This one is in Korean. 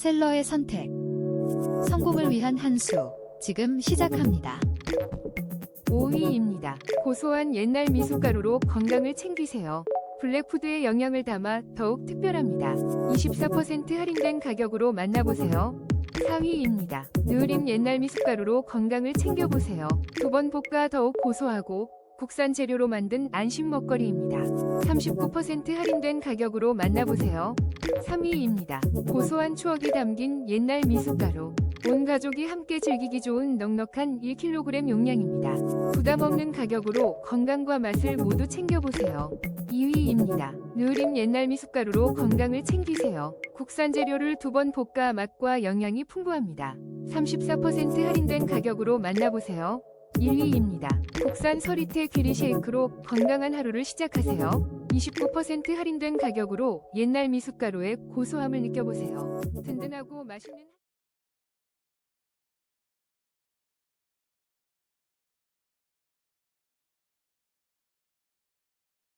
셀러의 선택. 성공을 위한 한 수. 지금 시작합니다. 5위입니다. 고소한 옛날 미숫가루로 건강을 챙기세요. 블랙푸드의 영양을 담아 더욱 특별합니다. 24% 할인된 가격으로 만나보세요. 4위입니다. 느린 옛날 미숫가루로 건강을 챙겨보세요. 두 번 볶아 더욱 고소하고 국산 재료로 만든 안심 먹거리입니다. 39% 할인된 가격으로 만나보세요. 3위입니다. 고소한 추억이 담긴 옛날 미숫가루. 온 가족이 함께 즐기기 좋은 넉넉한 1kg 용량입니다. 부담 없는 가격으로 건강과 맛을 모두 챙겨보세요. 2위입니다. 느린 옛날 미숫가루로 건강을 챙기세요. 국산 재료를 두 번 볶아 맛과 영양이 풍부합니다. 34% 할인된 가격으로 만나보세요. 1위입니다. 국산 서리태 귀리 쉐이크로 건강한 하루를 시작하세요. 29% 할인된 가격으로 옛날 미숫가루의 고소함을 느껴보세요. 든든하고 맛있는